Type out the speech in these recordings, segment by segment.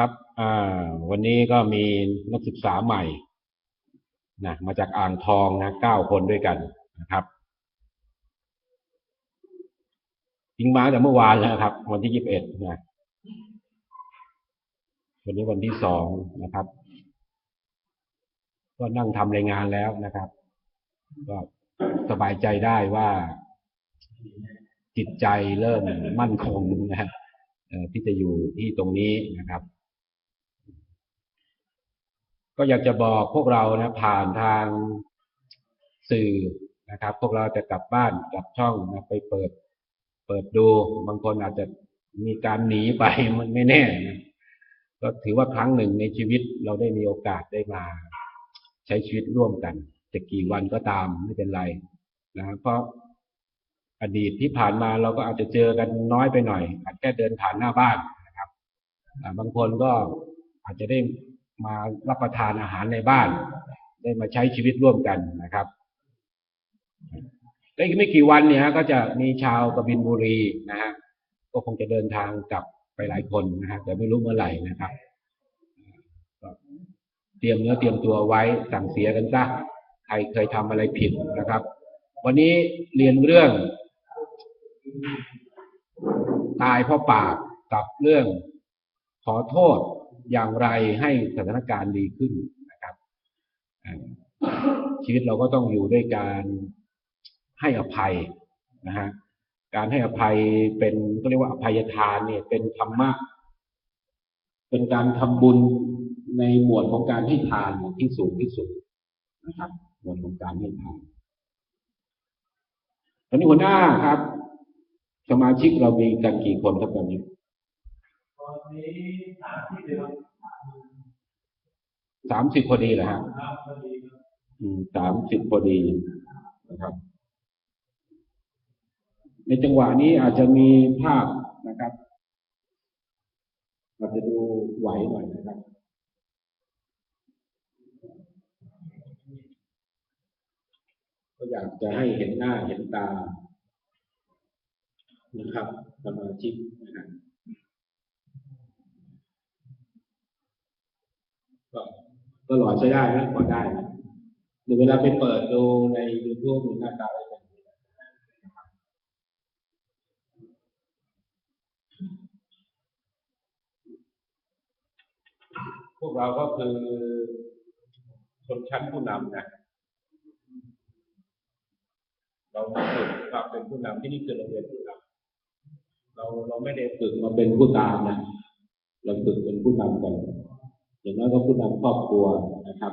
ครับอ่าวันนี้ก็มีนักศึกษาใหม่นะมาจากอ่างทองนะเก้าคนด้วยกันนะครับจริงมาแต่เมื่อวานแล้วครับ วันที่ยี่สิบเอ็ดนะวันนี้วันที่สองนะครับ ก็นั่งทำรายงานแล้วนะครับ ก็สบายใจได้ว่าจิตใจเริ่มมั่นคงนะที่จะอยู่ที่ตรงนี้นะครับ ก็อยากจะบอกพวกเรานะผ่านทางสื่อนะครับ พวกเราจะกลับบ้านกลับช่องนะไปเปิด เปิดดู บางคนอาจจะมีการหนีไปมันไม่แน่นะก็ถือว่าครั้งหนึ่งในชีวิตเราได้มีโอกาสได้มา ใช้ชีวิตร่วมกันจะกี่วันก็ตามไม่เป็นไรนะเพราะอดีตที่ผ่านมาเราก็อาจจะเจอกันน้อยไปหน่อย อาจแค่เดินผ่านหน้าบ้านนะครับบางคนก็อาจจะได้ มารับประทานอาหารในบ้าน ได้มาใช้ชีวิตร่วมกันนะครับและอีกไม่กี่วันเนี่ยฮะก็จะมีชาวกบินบุรีนะฮะก็คงจะเดินทางกลับไปหลายคนนะฮะแต่ไม่รู้เมื่อไหร่นะครับเตรียมเนื้อเตรียมตัวไว้สั่งเสียกันซะใครเคยทำอะไรผิดนะครับ วันนี้เรียนเรื่อง ตายเพราะปากกับเรื่องขอโทษ อย่างไรให้สถานการณ์ดีขึ้นนะครับ ชีวิตเราก็ต้องอยู่ด้วยการให้อภัยนะฮะการให้อภัยเป็นก็เรียกว่าอภัยทานเนี่ย เป็นธรรมะ เป็นการทำบุญในหมวดของการให้ทานที่สูงที่สุดนะครับหมวดของการให้ทานตอนนี้หัวหน้าครับ สมาชิกเรามีกันกี่คนครับตอนนี้ อนนี้สามที่เดือนสามสิบพอดีเหรอฮะครับพอดีครับอืมสามสิบพอดีนะครับ ในจังหวะนี้อาจจะมีภาพนะครับอาจจะดูไหวหน่อยนะครับก็อยากจะให้เห็นหน้าเห็นตานะครับสมาชิกนะครับ ก็ก็หล่อใช้ได้นะพอได้นะหรือเวลาไปเปิดดูใน YouTube มีหน้าตาอะไรแบบนี้นะพวกเราก็คือชนชั้นผู้นำนะเราฝึกควาเป็นผู้นำที่นี่คือโรงเรียนผู้นำเราเราไม่ได้ฝึกมาเป็นผู้ตามนะเราฝึกเป็นผู้นำกัน อย่างน้อยก็ผู้นำครอบครัวนะครับ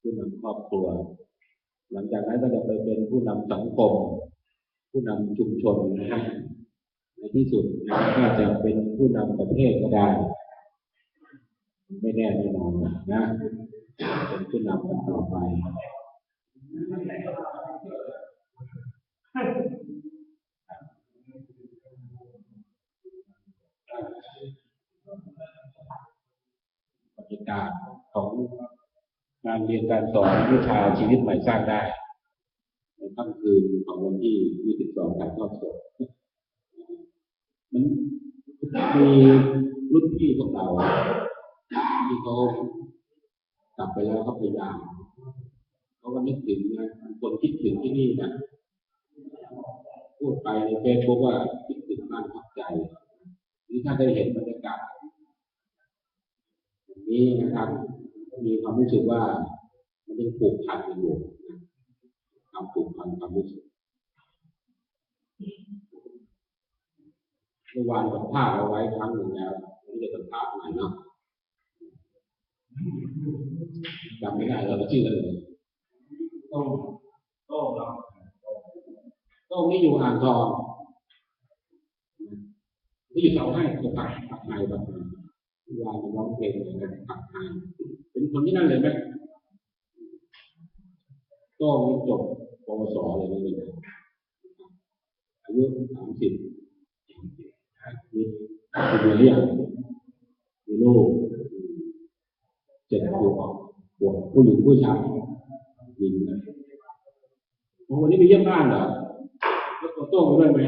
ผู้นำครอบครัว หลังจากนั้นก็จะไปเป็นผู้นำสังคม ผู้นำชุมชนนะครับในที่สุดก็จะเป็นผู้นำประเทศก็ได้ไม่แน่แน่นอนนะเป็นผู้นำต่อไป บรรยากาศของงานเรียนการสอนวิชาชีวิตใหม่สร้างได้ในค่ำคืนของวันที่ 22ถ่ายทอดสดมันมีรุ่นพี่ของเราที่เขากลับไปแล้วเขาพยายามเขาก็นึกถึงนะคนคิดถึงที่นี่นะพูดไปในเฟซบุ๊กว่าคิดถึงบ้านพักใจหรือถ้าได้เห็นบรรยากาศ อย่าง นี้นะครับมีความรู้สึกว่ามันยังผูกพันกันอยู่นะความผูกพันความรู้สึกเมื่อวานสัมภาษณ์เอาไว้ครั้งหนึ่งแล้ววันนี้จะสัมภาษณ์ใหม่เนาะจำไม่ได้เราชื่ออะไรเลยโต้โต้เราก็นี่อยู่อ่างทองนี่อยู่เสาให้จะปักปักไฮปักไฮ เมื่อวานร้องเพลงอะไรนะปักไฮเป็นคนที่นั่นเลยไหมก็มีจบปวสอะไรนี่เลยอายุสามสิบมีมีเรียกมีลูกเจ็ดขวบขวบผู้หญิงผู้ชายหญิงนะวันนี้ไปเยี่ยมบ้านเหรอแล้วตัวโต้งไปด้วยไหม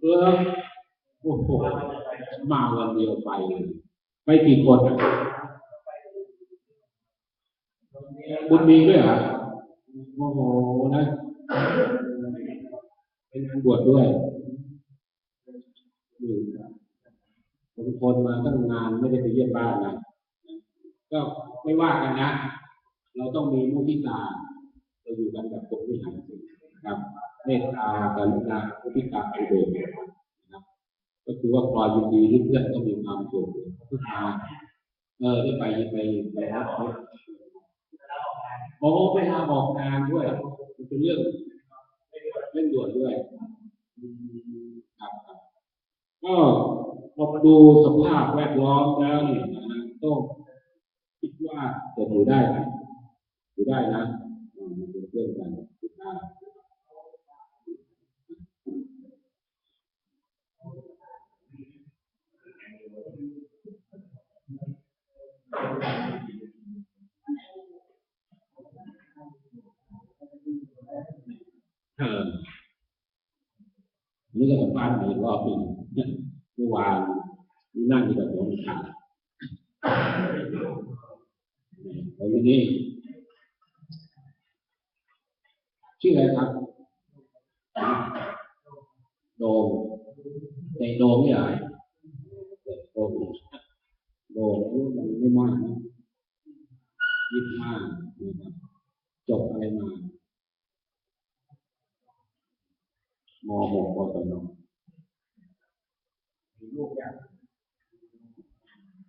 เออโอ้โหมาวันเดียวไปเลย ไปกี่คนอะคุณมีด้วยเหรอโอ้โหนะ เป็นงานบวชด้วยผมทนมาตั้งนานไม่ได้ไปเยี่ยมบ้านนะก็ไม่ว่ากันนะ เราต้องมีมุทิตาเราอยู่กันแบบตรงวิหารสิครับเมตตากรุณามุทิตาอุเบกนะครับก็คือว่าพอยินดีที่เพื่อนก็มีความสุข ทุกมาเออได้ไปไปไปรับเขาโอ้ไปลาออกงานด้วยมันเป็นเรื่องเร่งด่วนด้วยครับครับก็พอมาดูสภาพแวดล้อมแล้วเนี่ยนะต้องคิดว่าจะอยู่ได้ไหมอยู่ได้นะอืมมันเป็นเรื่องกันอยู่ได้ เออนี่ก็สัมภาษณ์อีกรอบหนึ่งเมื่อวานนี่นั่งอยู่กับหลวงตาเขาอยู่นี่ชื่ออะไรครับ โดมในโดมนี่อะไรโดมโดมมันไม่มากนะยี่สิบห้านะครับจบอะไรมา มหกกศนมีลูกยัง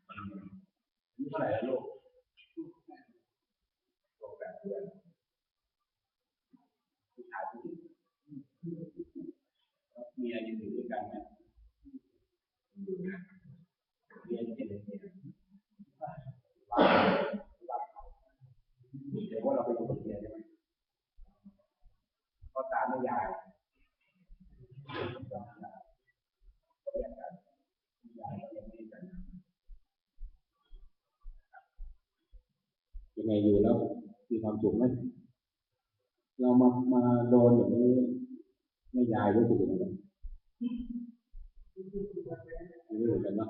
อายุเท่าไหร่แล้วลูกโตแปดเดือนผู้ชายผู้หญิงเมียยังอยู่ด้วยกันไหมอยู่นะเมียยังเป็นเมียเดี๋ยวว่าเราไปอยู่กับเมียใช่ไหมพ่อตาแม่ยาย ยังไงอยู่แล้วมีความสุขไหมเรามามาโดนอย่างนี้ไม่ยายรู้สึกยังไงไม่รู้เหมือนกันเนาะ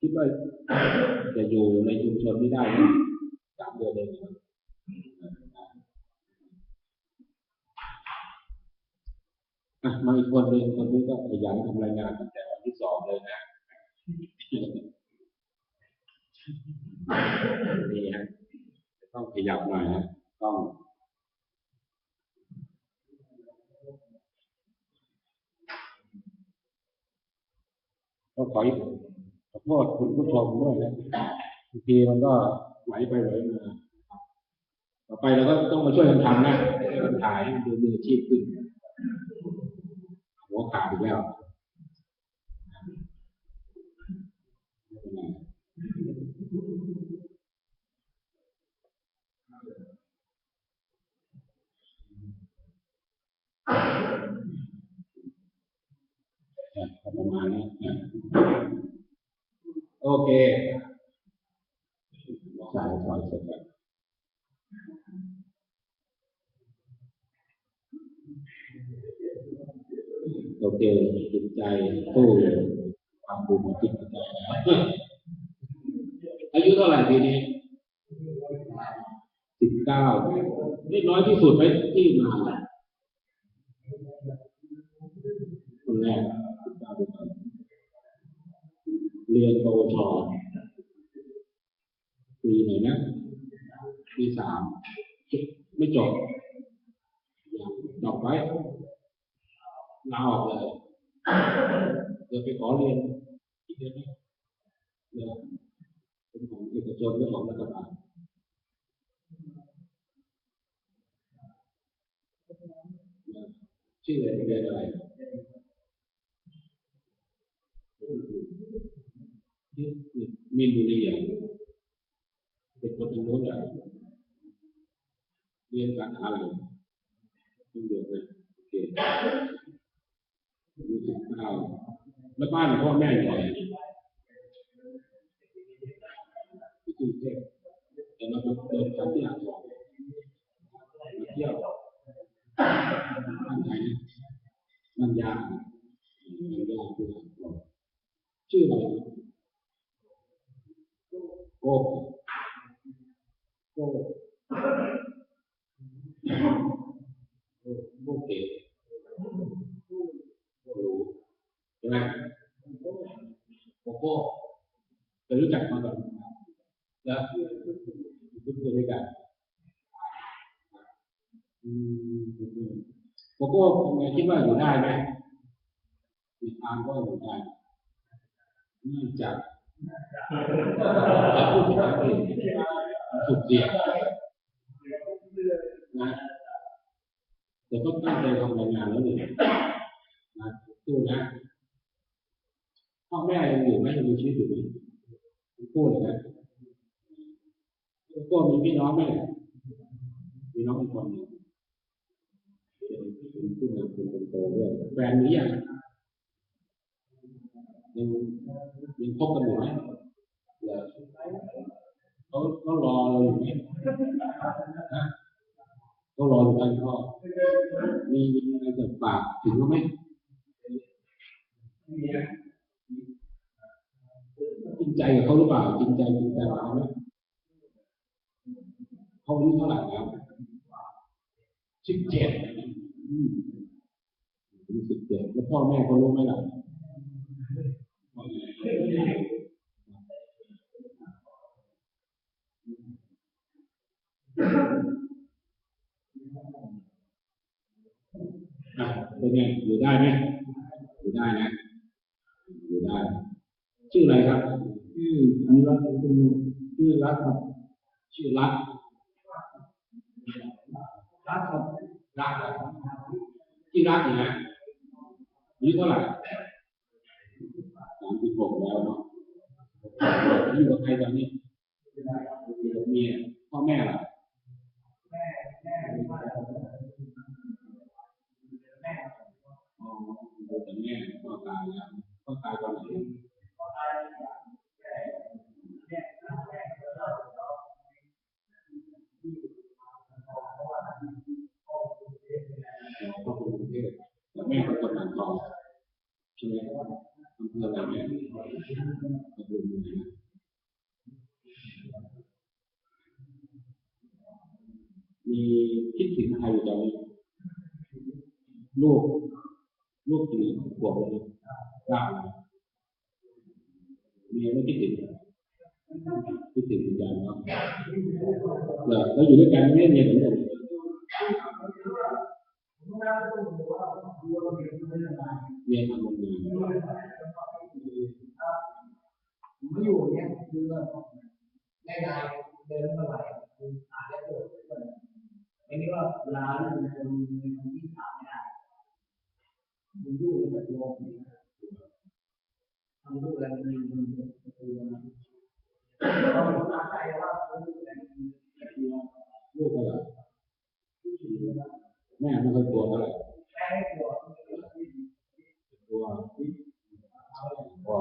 คิดว่าจะอยู่ในชุมชนนี้ได้ไหมสามเดือนเองเหรออะมาอีกคนหนึ่งคนนี้ก็ขยันทำรายงานตั้งแต่วันที่สองเลยนะ นี่ฮะต้องขยับหน่อยนะต้องต้องขอขอโทษคุณผู้ชมด้วยนะบางทีมันก็ไหลไปไหลมาต่อไปเราก็ต้องมาช่วยกันทำนะช่วยกันถ่ายให้มันดูมืออาชีพขึ้นหัวขาดอีกแล้วไม่เป็นไรอะประ มาณนี้โอเคสายถอยเสร็จแล้วโอเคจิตใจสู้ความบูมของจิตใจนะอายุเท่าไหร่ปีนี้สิบเก้านี่น้อยที่สุดไหมที่มาคนแรกสิบเก้าปีเรียนปวช ปีไหนนะปีสามไม่จบยังดอกไว้ลาออกเลยเดี๋ยวไปขอเรียนอีกเดือนนึงเดี๋ยวเป็นของเอกชนหรือของรัฐบาลชื่ออะไรเรียนอะไรมินบุรีอะ เป็นคนทางโน้นอะเรียนสาขาอะไรต้องเดียวเลยโอเคอายุสิบเก้าวแล้วบ้านพ่อแม่อยู่ไหนที่กรุงเทพแต่เป็นเดินทางที่อ่างทองมาเที่ยวบ้านไหนนะบ้านยาบ้านยาคืออ่างทองชื่ออะไรโก้ โก้โก้โก้เก๋โก้รู้ใช่ไหมโกโก้เคยรู้จักมาก่อนแล้วคุ้นเคยด้วยกันอืมโกโก้เป็นไงคิดว่าอยู่ได้ไหมมีทางก็อยู่ได้เนื่องจากแล้วพูดถึงอะไร สุดเดียวนะแต่ก็ตั้งใจทำรายงานแล้วหนึ่งนะสู้นะพ่อแม่ยังอยู่ไหมยังมีชีวิตอยู่ไหมทั้งคู่เลยนะก็มีพี่น้องไหมมีน้องอีกคนหนึ่งเป็นผู้นำคนโตด้วยแฟนหรือยังยังยังคบกันอยู่ไหม เหรอเขาเขารอเราอยู่ไหมนะเขารออยู่กันพ่อมีมีอะไรจะฝากถึงเขาไหมจริงใจกับเขาหรือเปล่าจริงใจจริงใจกับเขาไหมเขาอายุเท่าไหร่แล้วสิบเจ็ดอืมอายุสิบเจ็ดแล้วพ่อแม่เขารู้ไหมล่ะ อะเป็นไงอยู่ได้ไหมอยู่ได้นะอยู่ได้ ชื่ออะไรครับ ชื่ออันนี้รัตคุณชื่อรัตครับ ชื่อรัตรัตครับรัตครับที่รัตอยู่นะอายุเท่าไหร่สามสิบหกแล้วเนาะอยู่กับใครตอนนี้อยู่กับเมียพ่อแม่ล่ะ อ๋อดูแต่แม่ก็ตายแล้วก็ตายตอนไหนก็ก รุงเทพแต่แม่ก็คนอ่างทองใช่ไหมอำเภออะไรแม่กระบุรีนะมีคิดถึงใครอยู่ตอนนี้ลูกลูกกี่ขวบแล้วเก้าเมีไม่คิดถึงคิดถึงวิญญาณเนาะแล้วอยู่ด้วยกันไม่เมีย เหมือนกันเมียทำงานผมไม่อยู่เนี่ยคือได้นายเดินมาไหวคืออาจจะเกิดไม่ได้ว่าเวลาเนี่ยมันเป็นคนที่ขาดไม่ได้มันอยู่ในตัวผมทำทุกอะไรมันมันเป็นตัวนะเราตั้งใจว่าเราจะเป็น ลูกก็เหรอแม่ไม่ค่อยกลัวเท่าไหร่ แค่ให้ตัว กลัวกลัว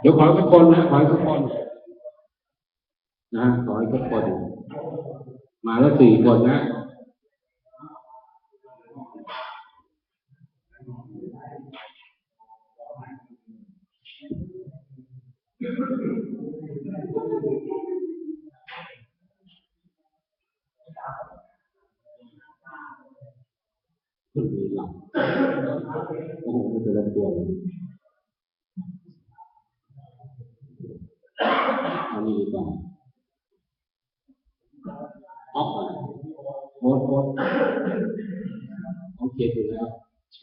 เดี๋ยวขอทุกคนนะ ขอทุกคน นะ ขอให้สักคน มาแล้วสี่คนนะ ขึ้นมีหลังโอ้โหมันจะลงตัวเลยเอานี่ดีกว่าออฟอะไร โอ๊ตโอ๊ตเขาเขียนอยู่แล้ว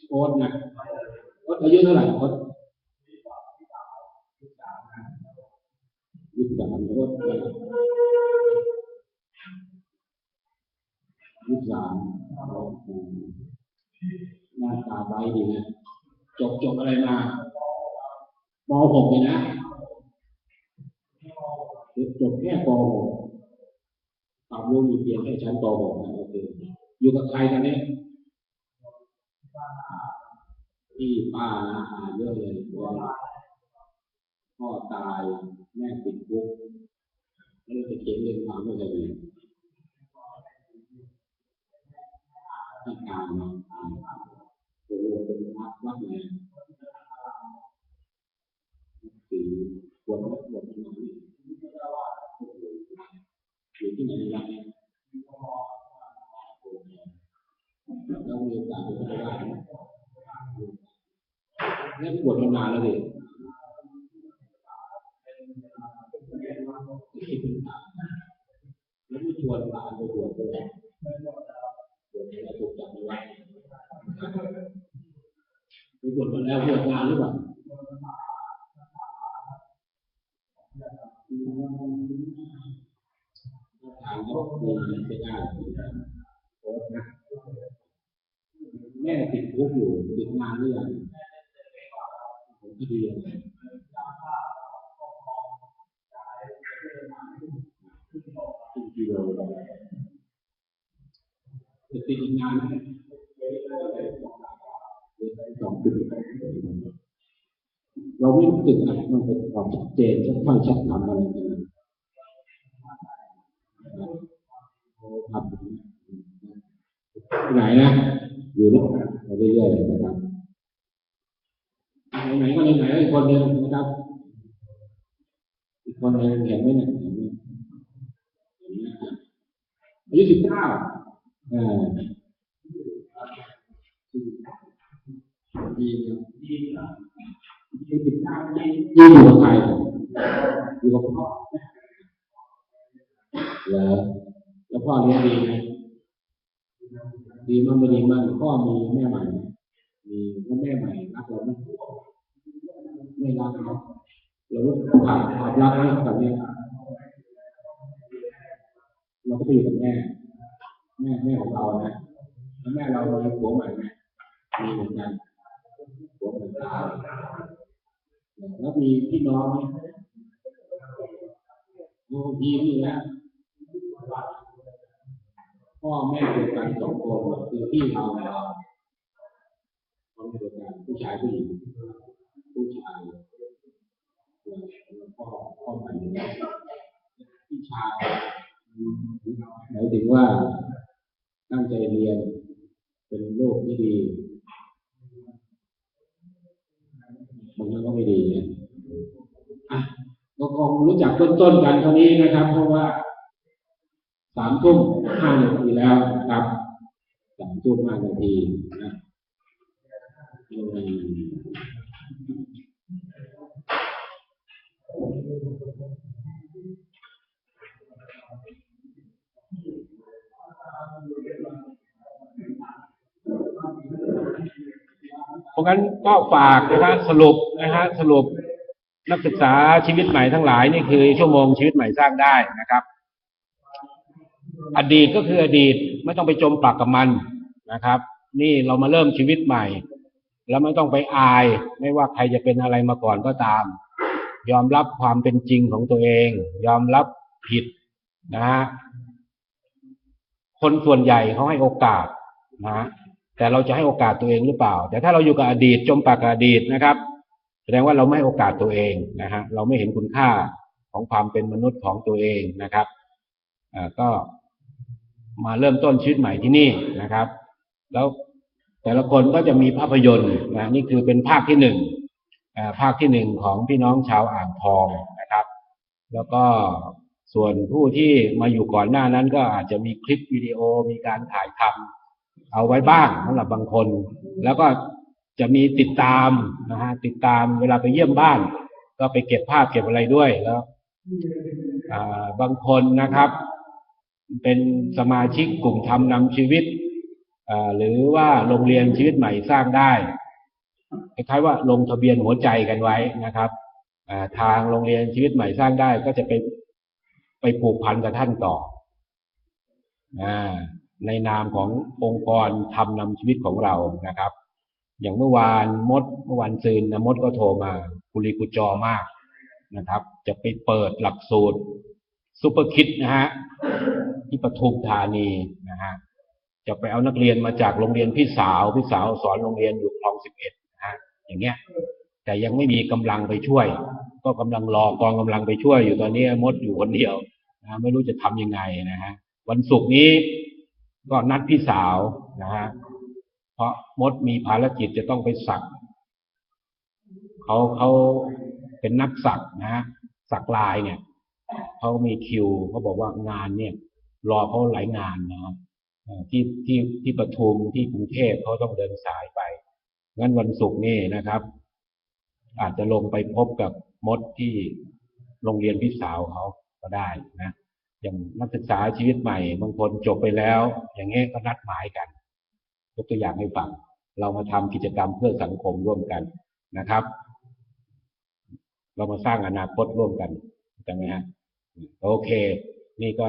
โอ๊ตนะโอ๊ตอายุเท่าไหร่โอ๊ตยี่สิบสามโอ๊ตยี่สิบสามโอ๊ตหน้าตาใบดีนะจบจบอะไรมาป .6 เลยนะจบแค่ป .6 ความรู้มีเพียงแค่ชั้นป .6 นะก็คืออยู่กับใครตอนเนี้พี่ป้านะอาเยอะเลยเพราะว่าพ่อตายแม่ติดคุกแล้วจะเขียนเรื่องความไม่เคยดีที่กางมาโอ้โหเป็นวัดวัดเลยสีบวชวัดบวชที่ไหน อยู่ที่ไหนยังแล้วมีโอกาสไปได้แล้วบวชมานานแล้วดิแล้วไม่ชวนหลาไปบวชเลยบวชแล้วถูกจับไม่ไว้ไปบวชมาแล้วบวชนานหรือเปล่าทางก็มี ไม่ได้โค้ชนะแม่ติดคุกอยู่ติดนานหรือยังผมคดีอะไรติดกิโลจะติดอีกนานไหมสองปีเราไม่รู้สึกอะไรมันเป็นความชัดเจนชัดถ้อยชัดคำอะไรกันนะโอ้ ทำไหนนะ อยู่นี่ไปเรื่อยๆนะครับไหนๆก็ไหนๆอีกคนหนึ่งนะครับ อีกคนหนึ่งเห็นไหมเนี่ยเห็นไหมเห็นไหมอายุสิบเก้าเออดีครับดีครับอายุสิบเก้ายี่อยู่กับใครอยู่กับพ่อแล้ว แล้วพ่อเลี้ยงดีไหมดีมากไม่ดีมากพ่อมีแม่ใหม่ มีแล้วแม่ใหม่รักเราไหมไม่รักเราเราขาดขาดรักไหมกับแม่เราก็ไปอยู่กับแม่ แม่แม่ของเรานะแล้วแม่เรามีผัวใหม่ไหมมีเหมือนกันผัวเหมือนกันแล้วมีพี่น้องไหมโอ้พี่นี่แหละ พ่อแม่เดียวกันสองคนคือพี่เราเราพ่อแม่เดียวกันผู้ชายผู้หญิงผู้ชายแล้วพ่อพ่อใหม่พี่ชายหมายถึงว่าตั้งใจเรียนเป็นโลกที่ดีมันก็ไม่ดีนะอะก็คงรู้จักต้นๆกันเท่านี้นะครับ เพราะว่า สามทุ่มห้านาทีแล้วนะครับสามทุ่มห้านาทีนะเพราะงั้นก็ฝากนะฮะสรุปนะฮะสรุปนักศึกษาชีวิตใหม่ทั้งหลายนี่คือชั่วโมงชีวิตใหม่สร้างได้นะครับ อดีตก็คืออดีตไม่ต้องไปจมปลักกับมันนะครับ นี่เรามาเริ่มชีวิตใหม่ แล้วไม่ต้องไปอาย ไม่ว่าใครจะเป็นอะไรมาก่อนก็ตาม ยอมรับความเป็นจริงของตัวเอง ยอมรับผิดนะฮะคนส่วนใหญ่เขาให้โอกาสนะแต่เราจะให้โอกาสตัวเองหรือเปล่า แต่ถ้าเราอยู่กับอดีตจมปลักกับอดีตนะครับ แสดงว่าเราไม่ให้โอกาสตัวเองนะฮะเราไม่เห็นคุณค่าของความเป็นมนุษย์ของตัวเองนะครับอ่าก็ มาเริ่มต้นชีวิตใหม่ที่นี่นะครับ แล้วแต่ละคนก็จะมีภาพยนตร์นะนี่คือเป็นภาคที่หนึ่งภาคที่หนึ่งของพี่น้องชาวอ่างทองนะครับ แล้วก็ส่วนผู้ที่มาอยู่ก่อนหน้านั้นก็อาจจะมีคลิปวิดีโอมีการถ่ายทำเอาไว้บ้างสำหรับบางคน แล้วก็จะมีติดตามนะฮะติดตามเวลาไปเยี่ยมบ้าน ก็ไปเก็บภาพเก็บอะไรด้วยแล้วบางคนนะครับ เป็นสมาชิกกลุ่มทำนำชีวิต หรือว่าโรงเรียนชีวิตใหม่สร้างได้คล้ายๆว่าลงทะเบียนหัวใจกันไว้นะครับทางโรงเรียนชีวิตใหม่สร้างได้ก็จะไปไปผูกพันกับท่านต่ออในนามขององค์กรทำนำชีวิตของเรานะครับ อย่างเมื่อวานมดเมื่อวานซืนนะมดก็โทรมากุลีกุจอมากนะครับ จะไปเปิดหลักสูตรซูเปอร์คิดนะฮะ ที่ปทุมธานีนะฮะจะไปเอานักเรียนมาจากโรงเรียนพี่สาวพี่สาวสอนโรงเรียนอยู่คลองสิบเอ็ดนะฮะอย่างเงี้ย แต่ยังไม่มีกำลังไปช่วย ก็กำลังรอกองกำลังไปช่วยอยู่ตอนนี้มดอยู่คนเดียวนะไม่รู้จะทำยังไงนะฮะวันศุกร์นี้ก็นัดพี่สาวนะฮะเพราะมดมีภารกิจจะต้องไปสักเขาเขาเป็นนักสักนะฮะสักลายเนี่ยเขามีคิวเขาบอกว่างานเนี่ย รอเขาหลายงานนะครับที่ที่ที่ปทุมที่กรุงเทพเขาต้องเดินสายไป งั้นวันศุกร์นี่นะครับ อาจจะลงไปพบกับมดที่โรงเรียนพี่สาวเขาก็ได้นะ อย่างนักศึกษาชีวิตใหม่บางคนจบไปแล้ว อย่างเงี้ยก็นัดหมายกันยกตัวอย่างให้ฟังเรามาทำกิจกรรมเพื่อสังคมร่วมกันนะครับ เรามาสร้างอนาคตร่วมกันใช่ไหมฮะโอเค นี่ก็